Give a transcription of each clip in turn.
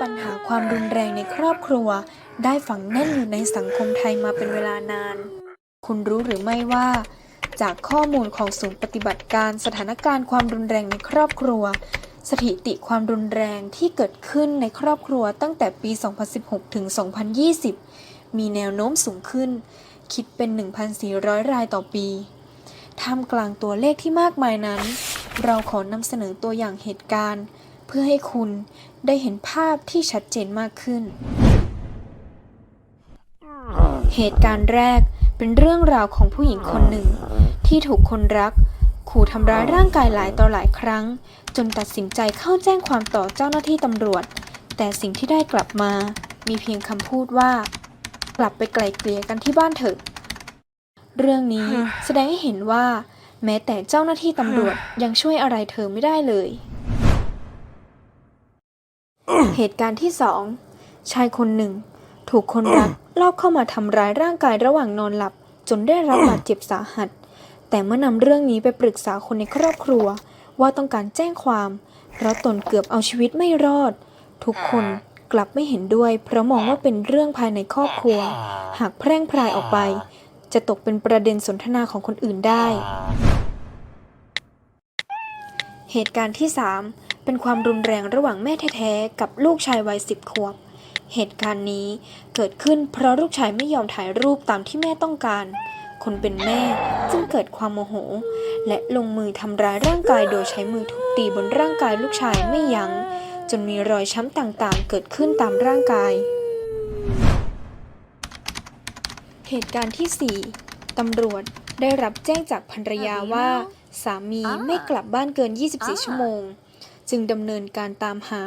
ปัญหาความรุนแรงในครอบครัว ได้ฝังแน่นอยู่ในสังคมไทยมาเป็นเวลานาน คุณรู้หรือไม่ว่า จากข้อมูลของศูนย์ปฏิบัติการสถานการณ์ความรุนแรงในครอบครัว สถิติความรุนแรงที่เกิดขึ้นในครอบครัวตั้งแต่ปี 2016 ถึง 2020 มีแนวโน้มสูงขึ้น คิดเป็น 1,400 รายต่อปีท่ามกลางตัวเลขที่มากมายนั้น เราขอนำเสนอตัวอย่างเหตุการณ์ เพื่อให้คุณได้เห็นภาพที่ชัดเจนมากขึ้น เหตุการณ์แรกเป็นเรื่องราวของผู้หญิงคนหนึ่ง ที่ถูกคนรัก ขู่ทำร้ายร่างกายหลายต่อหลายครั้ง จนตัดสินใจเข้าแจ้งความต่อเจ้าหน้าที่ตำรวจ แต่สิ่งที่ได้กลับมา มีเพียงคำพูดว่า กลับไปไกลเกลี่ยกันที่บ้านเถอะ เรื่องนี้แสดงให้เห็นว่า แม้แต่เจ้าหน้าที่ตำรวจยังช่วยอะไรเธอไม่ได้เลย เหตุการณ์ที่สองชายคนหนึ่ง ถูกคนรักลอบเข้ามาทำร้ายร่างกายระหว่างนอนหลับ จนได้รับบาดเจ็บสาหัส แต่เมื่อนำเรื่องนี้ไปปรึกษาคนในครอบครัว ว่าต้องการแจ้งความ เพราะตนเกือบเอาชีวิตไม่รอด ทุกคนกลับไม่เห็นด้วย เพราะมองว่าเป็นเรื่องภายในครอบครัว หากแพร่งพรายออกไป จะตกเป็นประเด็นสนทนาของคนอื่นได้ เหตุการณ์ที่ 3 เป็นความรุนแรงระหว่างแม่แท้ๆกับลูกชายวัยสิบขวบ เหตุการณ์นี้เกิดขึ้นเพราะลูกชายไม่ยอมถ่ายรูปตามที่แม่ต้องการ คนเป็นแม่จึงเกิดความโมโห และลงมือทำร้ายร่างกายโดยใช้มือทุบตีบนร่างกายลูกชายไม่ยัง้ง จนมีรอยช้ำต่างๆ เกิดขึ้นตามร่างกาย เหตุการณ์ที่ 4ตำรวจได้รับแจ้งจากภรรยาว่า สามีไม่กลับบ้านเกิน 24 ชั่วโมง จึงดำเนินการตามหา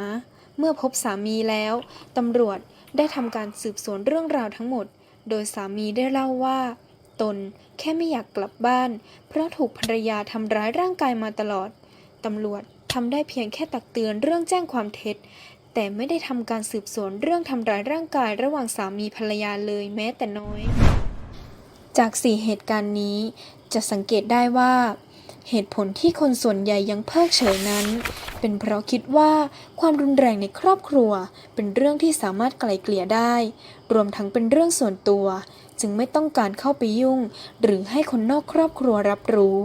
เมื่อพบสามีแล้วตำรวจได้ทำการสืบสวนเรื่องราวทั้งหมด โดยสามีได้เล่าว่า ตนแค่ไม่อยากกลับบ้าน เพราะถูกภรรยาทำร้ายร่างกายมาตลอดตำรวจทำได้เพียงแค่ตักเตือนเรื่องแจ้งความเท็จ แต่ไม่ได้ทำการสืบสวนเรื่องทำร้ายร่างกายระหว่างสามีภรรยาเลยแม้แต่น้อย จากสี่เหตุการณ์นี้จะสังเกตได้ว่า เหตุผลที่คนส่วนใหญ่ยังเพิกเฉยนั้น เป็นเพราะคิดว่าความรุนแรงในครอบครัว เป็นเรื่องที่สามารถไกล่เกลี่ยได้ รวมทั้งเป็นเรื่องส่วนตัว จึงไม่ต้องการเข้าไปยุ่ง หรือให้คนนอกครอบครัวรับรู้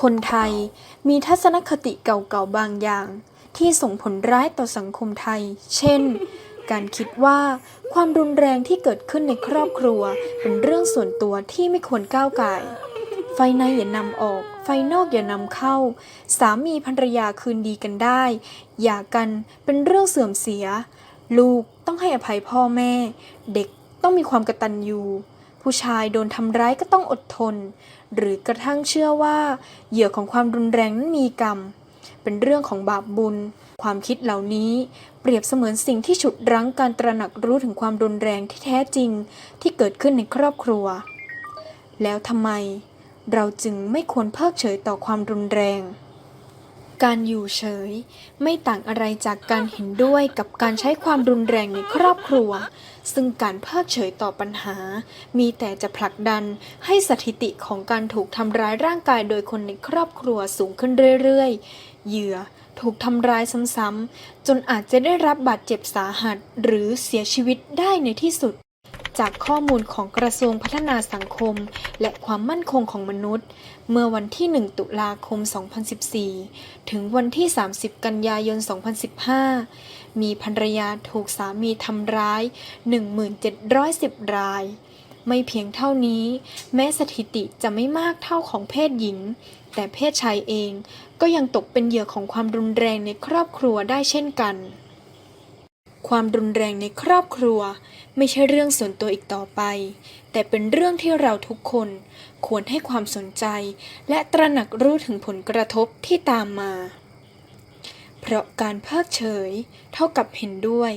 คนไทยมีทัศนคติเก่าๆบางอย่าง ที่ส่งผลร้ายต่อสังคมไทย เช่นการคิดว่าความรุนแรงที่เกิดขึ้นในครอบครัว เป็นเรื่องส่วนตัวที่ไม่ควรก้าวไก่ ไฟในอย่านำออก ไฟนอกอย่านำเข้า สามีภรรยาคืนดีกันได้หย่ากันเป็นเรื่องเสื่อมเสีย ลูกต้องให้อภัยพ่อแม่ เด็กต้องมีความกระตัญญูผู้ชายโดนทำร้ายก็ต้องอดทน หรือกระทั่งเชื่อว่า เหยื่อของความรุนแรงนั้นมีกรรม เป็นเรื่องของบาปบุญ ความคิดเหล่านี้เปรียบเสมือนสิ่งที่ฉุดรั้งการตระหนักรู้ถึงความรุนแรงที่แท้จริงที่เกิดขึ้นในครอบครัว แล้วทำไม เราจึงไม่ควรเพิกเฉยต่อความรุนแรง การอยู่เฉย ไม่ต่างอะไรจากการเห็นด้วยกับการใช้ความรุนแรงในครอบครัว ซึ่งการเพิกเฉยต่อปัญหา มีแต่จะผลักดันให้สถิติของการถูกทำร้ายร่างกายโดยคนในครอบครัวสูงขึ้นเรื่อยๆ เหยื่อถูกทำร้ายซ้ำๆจนอาจจะได้รับบาดเจ็บสาหัสหรือเสียชีวิตได้ในที่สุด จากข้อมูลของกระทรวงพัฒนาสังคม และความมั่นคงของมนุษย์ เมื่อวันที่ 1 ตุลาคม 2014 ถึงวันที่ 30 กันยายน 2015 มีภรรยาถูกสามีทำร้าย 1,710 ราย ไม่เพียงเท่านี้ แม้สถิติจะไม่มากเท่าของเพศหญิง แต่เพศชายเองก็ยังตกเป็นเหยื่อของความรุนแรงในครอบครัวได้เช่นกัน ความรุนแรงในครอบครัว ไม่ใช่เรื่องส่วนตัวอีกต่อไป แต่เป็นเรื่องที่เราทุกคน ควรให้ความสนใจ และตระหนักรู้ถึงผลกระทบที่ตามมา เพราะการเพิกเฉย เท่ากับเห็นด้วย